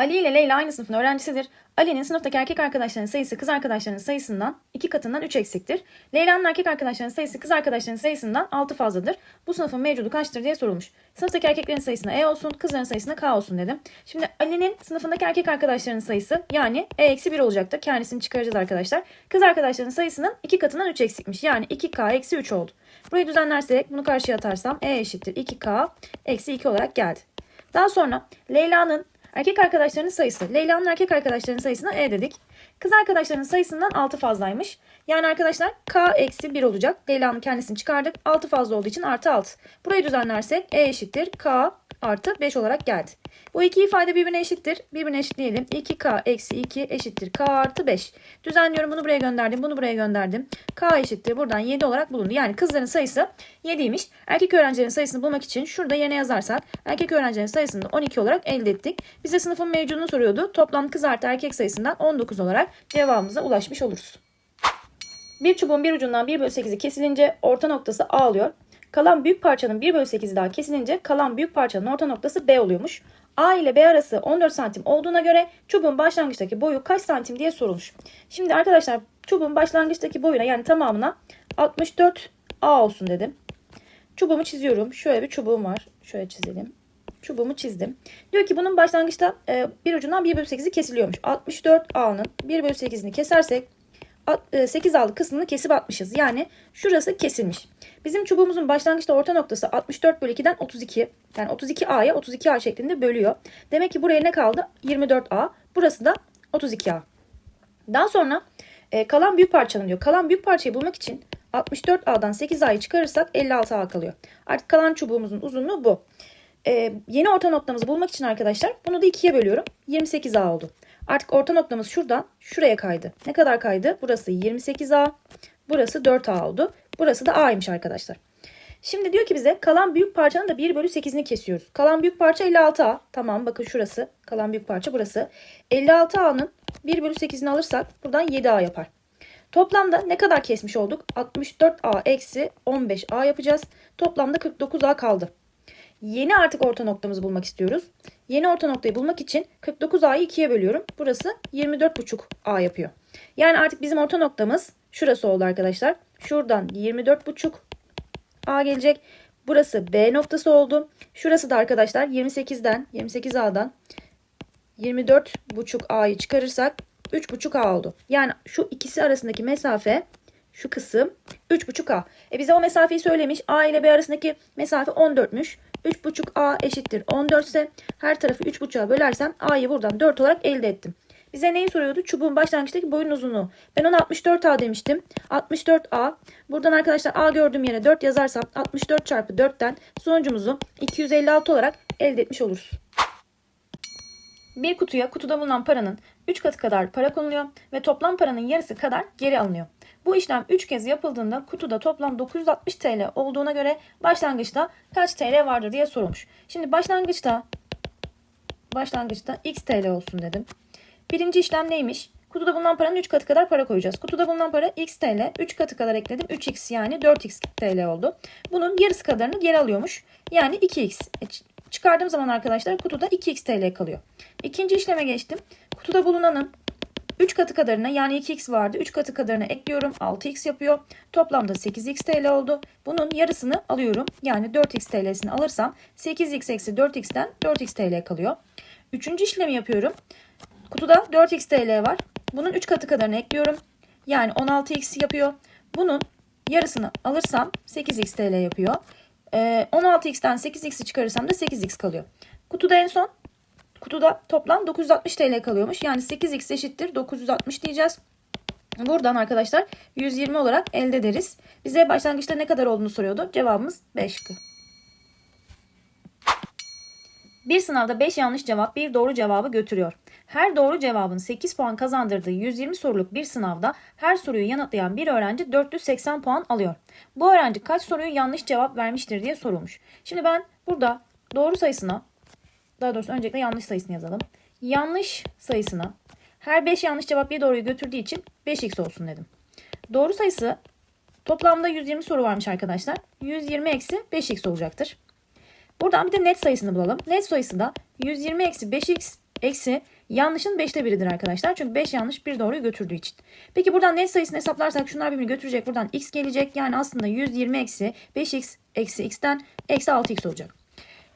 Ali ile Leyla aynı sınıfın öğrencisidir. Ali'nin sınıftaki erkek arkadaşlarının sayısı kız arkadaşlarının sayısından 2 katından 3 eksiktir. Leyla'nın erkek arkadaşlarının sayısı kız arkadaşlarının sayısından 6 fazladır. Bu sınıfın mevcudu kaçtır diye sorulmuş. Sınıftaki erkeklerin sayısına E olsun, kızların sayısına K olsun dedim. Şimdi Ali'nin sınıfındaki erkek arkadaşlarının sayısı yani E-1 olacaktır. Kendisini çıkaracağız arkadaşlar. Kız arkadaşlarının sayısının 2 katından 3 eksikmiş. Yani 2K eksi 3 oldu. Burayı düzenlersek bunu karşıya atarsam E eşittir 2K eksi 2 olarak geldi. Daha sonra Leyla'nın erkek arkadaşlarının sayısı. Leyla'nın erkek arkadaşlarının sayısına E dedik. Kız arkadaşlarının sayısından 6 fazlaymış. Yani arkadaşlar K eksi 1 olacak. Leyla'nın kendisini çıkardık. 6 fazla olduğu için artı 6. Burayı düzenlersek E eşittir K artı 5 olarak geldi. Bu iki ifade birbirine eşittir. Birbirine eşitleyelim. 2K eksi 2 eşittir K artı 5. Düzenliyorum. Bunu buraya gönderdim. Bunu buraya gönderdim. K eşittir. Buradan 7 olarak bulundu. Yani kızların sayısı 7'ymiş. Erkek öğrencilerin sayısını bulmak için şurada yerine yazarsak erkek öğrencilerin sayısını da 12 olarak elde ettik. Bize sınıfın mevcudunu soruyordu. Toplam kız artı erkek sayısından 19 olarak cevabımıza ulaşmış oluruz. Bir çubuğun bir ucundan 1 bölü 8'i kesilince orta noktası A oluyor. Kalan büyük parçanın 1 bölü 8'i daha kesilince kalan büyük parçanın orta noktası B oluyormuş. A ile B arası 14 santim olduğuna göre çubuğun başlangıçtaki boyu kaç santim diye sorulmuş. Şimdi arkadaşlar çubuğun başlangıçtaki boyuna yani tamamına 64 A olsun dedim. Çubuğumu çiziyorum. Şöyle bir çubuğum var. Şöyle çizelim. Çubuğumu çizdim. Diyor ki bunun başlangıçta e, bir ucundan 1 bölü 8'i kesiliyormuş. 64 A'nın 1 bölü 8'ini kesersek 8 A'lı kısmını kesip atmışız. Yani şurası kesilmiş. Bizim çubuğumuzun başlangıçta orta noktası 64 bölü 2'den 32. Yani 32 A'ya 32 A şeklinde bölüyor. Demek ki buraya ne kaldı? 24 A. Burası da 32 A. Daha sonra e, kalan büyük parçanın diyor. Kalan büyük parçayı bulmak için 64 A'dan 8 A'yı çıkarırsak 56 A kalıyor. Artık kalan çubuğumuzun uzunluğu bu. E, yeni orta noktamızı bulmak için arkadaşlar bunu da 2'ye bölüyorum. 28 A oldu. Artık orta noktamız şuradan şuraya kaydı. Ne kadar kaydı? Burası 28A. Burası 4A oldu. Burası da A'ymış arkadaşlar. Şimdi diyor ki bize kalan büyük parçanın da 1 bölü 8'ini kesiyoruz. Kalan büyük parça 56A. Tamam bakın şurası. Kalan büyük parça burası. 56A'nın 1 bölü 8'ini alırsak buradan 7A yapar. Toplamda ne kadar kesmiş olduk? 64A eksi 15A yapacağız. Toplamda 49A kaldı. Yeni artık orta noktamızı bulmak istiyoruz. Yeni orta noktayı bulmak için 49A'yı 2'ye bölüyorum. Burası 24,5A yapıyor. Yani artık bizim orta noktamız şurası oldu arkadaşlar. Şuradan 24,5A gelecek. Burası B noktası oldu. Şurası da arkadaşlar 28'den 28A'dan 24,5A'yı çıkarırsak 3,5A oldu. Yani şu ikisi arasındaki mesafe şu kısım 3,5A. E bize o mesafeyi söylemiş. A ile B arasındaki mesafe 14'müş. 3,5A eşittir 14 ise her tarafı 3,5'a bölersem A'yı buradan 4 olarak elde ettim. Bize neyi soruyordu? Çubuğun başlangıçtaki boyun uzunluğu. Ben ona 64A demiştim. 64A. Buradan arkadaşlar A gördüğüm yere 4 yazarsam 64 çarpı 4'ten sonucumuzu 256 olarak elde etmiş oluruz. Bir kutuya kutuda bulunan paranın 3 katı kadar para konuluyor ve toplam paranın yarısı kadar geri alınıyor. Bu işlem 3 kez yapıldığında kutuda toplam 960 TL olduğuna göre başlangıçta kaç TL vardır diye sorulmuş. Şimdi başlangıçta başlangıçta x TL olsun dedim. Birinci işlem neymiş? Kutuda bulunan paranın 3 katı kadar para koyacağız. Kutuda bulunan para x TL. 3 katı kadar ekledim. 3x yani 4x TL oldu. Bunun yarısı kadarını geri alıyormuş. Yani 2x. E, çıkardığım zaman arkadaşlar kutuda 2x TL kalıyor. İkinci işleme geçtim. Kutuda bulunanın 3 katı kadarına yani 2x vardı. 3 katı kadarına ekliyorum. 6x yapıyor. Toplamda 8x TL oldu. Bunun yarısını alıyorum. Yani 4x TL'sini alırsam 8x eksi 4x'ten 4x TL kalıyor. Üçüncü işlemi yapıyorum. Kutuda 4x TL var. Bunun 3 katı kadarını ekliyorum. Yani 16x yapıyor. Bunun yarısını alırsam 8x TL yapıyor. Ee, 16x'ten 8x'i çıkarırsam da 8x kalıyor. Kutuda en son Kutuda toplam 960 TL kalıyormuş. Yani 8x eşittir 960 diyeceğiz. Buradan arkadaşlar 120 olarak elde ederiz. Bize başlangıçta ne kadar olduğunu soruyordu. Cevabımız 5 şıkkı. Bir sınavda 5 yanlış cevap bir doğru cevabı götürüyor. Her doğru cevabın 8 puan kazandırdığı 120 soruluk bir sınavda her soruyu yanıtlayan bir öğrenci 480 puan alıyor. Bu öğrenci kaç soruyu yanlış cevap vermiştir diye sorulmuş. Şimdi ben burada doğru sayısına daha doğrusu öncelikle yanlış sayısını yazalım. Yanlış sayısına her 5 yanlış cevap bir doğruyu götürdüğü için 5x olsun dedim. Doğru sayısı toplamda 120 soru varmış arkadaşlar. 120 eksi 5x olacaktır. Buradan bir de net sayısını bulalım. Net sayısı da 120 eksi 5x Eksi yanlışın 5'te biridir arkadaşlar. Çünkü 5 yanlış bir doğruyu götürdüğü için. Peki buradan net sayısını hesaplarsak şunlar birbirini götürecek. Buradan x gelecek. Yani aslında 120 eksi 5x eksi x'ten eksi 6x olacak.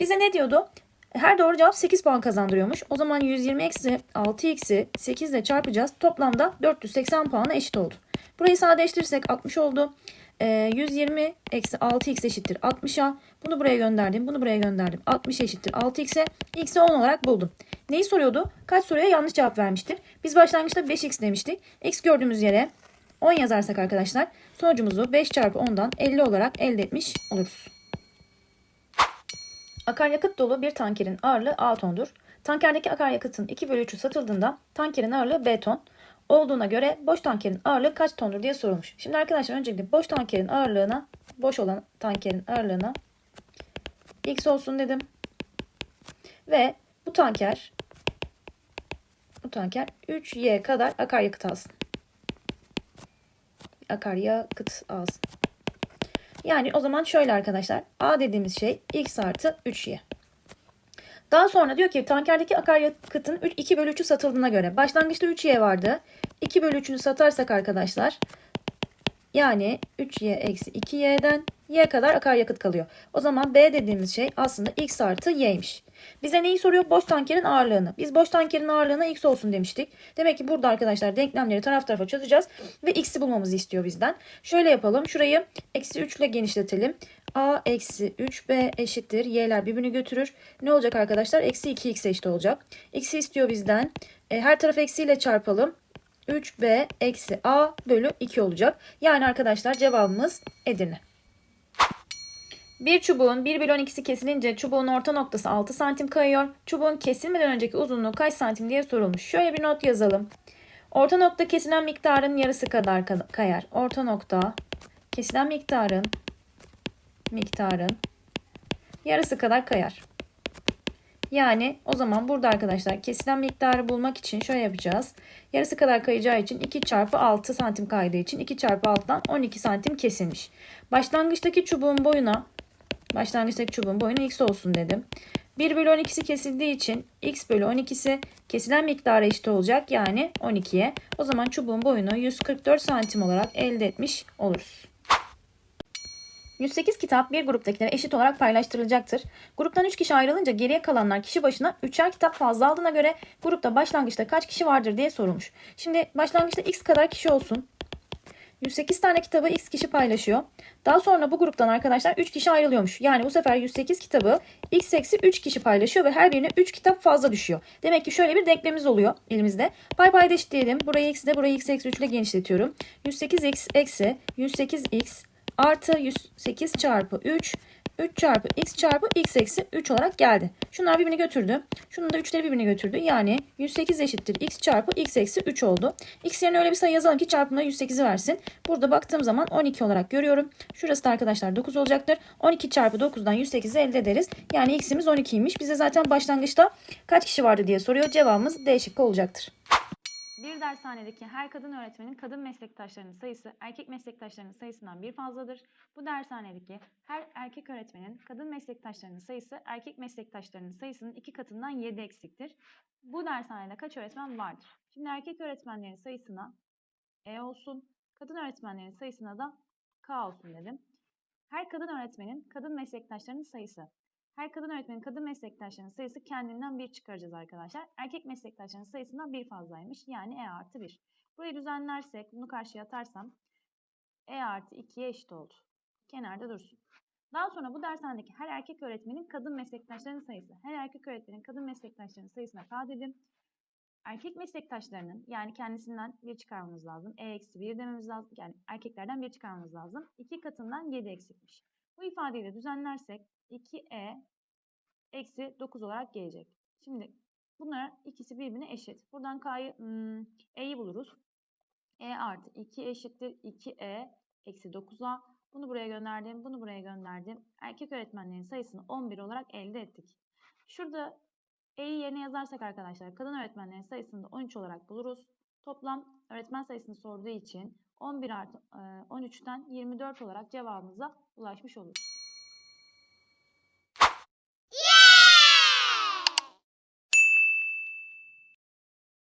Bize ne diyordu? Her doğru cevap 8 puan kazandırıyormuş. O zaman 120 eksi 6x'i 8 ile çarpacağız. Toplamda 480 puana eşit oldu. Burayı sadeleştirirsek 60 oldu. Ee, 120 eksi 6x eşittir 60'a. Bunu buraya gönderdim. Bunu buraya gönderdim. 60 eşittir 6x'e. x'i 10 olarak buldum. Neyi soruyordu? Kaç soruya yanlış cevap vermiştir? Biz başlangıçta 5x demiştik. x gördüğümüz yere 10 yazarsak arkadaşlar sonucumuzu 5 çarpı 10'dan 50 olarak elde etmiş oluruz. Akaryakıt dolu bir tankerin ağırlığı A tondur. Tankerdeki akaryakıtın 2 bölü 3'ü satıldığında tankerin ağırlığı B ton olduğuna göre boş tankerin ağırlığı kaç tondur diye sorulmuş. Şimdi arkadaşlar öncelikle boş tankerin ağırlığına, boş olan tankerin ağırlığına x olsun dedim. Ve bu tanker bu tanker 3y kadar akaryakıt alsın. Akaryakıt alsın. Yani o zaman şöyle arkadaşlar. A dediğimiz şey x artı 3y. Daha sonra diyor ki tankerdeki akaryakıtın 2 bölü 3'ü satıldığına göre. Başlangıçta 3y vardı. 2 bölü 3'ünü satarsak arkadaşlar yani 3y eksi 2y'den y kadar akaryakıt kalıyor. O zaman B dediğimiz şey aslında x artı y'ymiş. Bize neyi soruyor? Boş tankerin ağırlığını. Biz boş tankerin ağırlığına x olsun demiştik. Demek ki burada arkadaşlar denklemleri taraf tarafa çözeceğiz ve x'i bulmamızı istiyor bizden. Şöyle yapalım. Şurayı eksi 3 ile genişletelim. a eksi 3b eşittir. y'ler birbirini götürür. Ne olacak arkadaşlar? Eksi 2x eşit olacak. x'i istiyor bizden. E, her tarafı eksiyle çarpalım. 3b eksi a bölü 2 olacak. Yani arkadaşlar cevabımız Edirne. Bir çubuğun 1 bölü 12'si kesilince çubuğun orta noktası 6 santim kayıyor. Çubuğun kesilmeden önceki uzunluğu kaç santim diye sorulmuş. Şöyle bir not yazalım. Orta nokta kesilen miktarın yarısı kadar kayar. Orta nokta kesilen miktarın miktarın yarısı kadar kayar. Yani o zaman burada arkadaşlar kesilen miktarı bulmak için şöyle yapacağız. Yarısı kadar kayacağı için 2 çarpı 6 santim kaydığı için 2 çarpı 6'dan 12 santim kesilmiş. Başlangıçtaki çubuğun boyuna başlangıçtaki çubuğun boyuna x olsun dedim. 1 bölü 12'si kesildiği için x bölü 12'si kesilen miktara eşit olacak yani 12'ye. O zaman çubuğun boyunu 144 santim olarak elde etmiş oluruz. 108 kitap bir gruptakilere eşit olarak paylaştırılacaktır. Gruptan 3 kişi ayrılınca geriye kalanlar kişi başına 3'er kitap fazla aldığına göre grupta başlangıçta kaç kişi vardır diye sorulmuş. Şimdi başlangıçta x kadar kişi olsun. 108 tane kitabı x kişi paylaşıyor. Daha sonra bu gruptan arkadaşlar 3 kişi ayrılıyormuş. Yani bu sefer 108 kitabı x eksi 3 kişi paylaşıyor ve her birine 3 kitap fazla düşüyor. Demek ki şöyle bir denklemimiz oluyor elimizde. Pay pay eşitleyelim. Burayı x de burayı x eksi 3 ile genişletiyorum. 108x eksi 108x artı 108 çarpı 3 3 çarpı x çarpı x eksi 3 olarak geldi. Şunlar birbirini götürdü. Şunun da 3'leri birbirini götürdü. Yani 108 eşittir x çarpı x eksi 3 oldu. x yerine öyle bir sayı yazalım ki çarpımda 108'i versin. Burada baktığım zaman 12 olarak görüyorum. Şurası da arkadaşlar 9 olacaktır. 12 çarpı 9'dan 108'i elde ederiz. Yani x'imiz 12'ymiş. Bize zaten başlangıçta kaç kişi vardı diye soruyor. Cevabımız D şıkkı olacaktır. Bir dershanedeki her kadın öğretmenin kadın meslektaşlarının sayısı erkek meslektaşlarının sayısından bir fazladır. Bu dershanedeki her erkek öğretmenin kadın meslektaşlarının sayısı erkek meslektaşlarının sayısının iki katından 7 eksiktir. Bu dershanede kaç öğretmen vardır? Şimdi erkek öğretmenlerin sayısına E olsun, kadın öğretmenlerin sayısına da K olsun dedim. Her kadın öğretmenin kadın meslektaşlarının sayısı. Her kadın öğretmenin kadın meslektaşlarının sayısı kendinden bir çıkaracağız arkadaşlar. Erkek meslektaşlarının sayısından bir fazlaymış. Yani E artı 1. Burayı düzenlersek bunu karşıya atarsam E artı 2'ye eşit oldu. Kenarda dursun. Daha sonra bu dershanedeki her erkek öğretmenin kadın meslektaşlarının sayısı. Her erkek öğretmenin kadın meslektaşlarının sayısına K dedim. Erkek meslektaşlarının yani kendisinden bir çıkarmamız lazım. E eksi 1 dememiz lazım. Yani erkeklerden bir çıkarmamız lazım. 2 katından 7 eksikmiş. Bu ifadeyi de düzenlersek 2e eksi 9 olarak gelecek. Şimdi bunlar ikisi birbirine eşit. Buradan k'yı hmm, e'yi buluruz. e artı 2 eşittir 2e eksi 9'a. Bunu buraya gönderdim, bunu buraya gönderdim. Erkek öğretmenlerin sayısını 11 olarak elde ettik. Şurada e'yi yerine yazarsak arkadaşlar kadın öğretmenlerin sayısını da 13 olarak buluruz. Toplam öğretmen sayısını sorduğu için 11 artı 13'ten 24 olarak cevabımıza ulaşmış oluruz.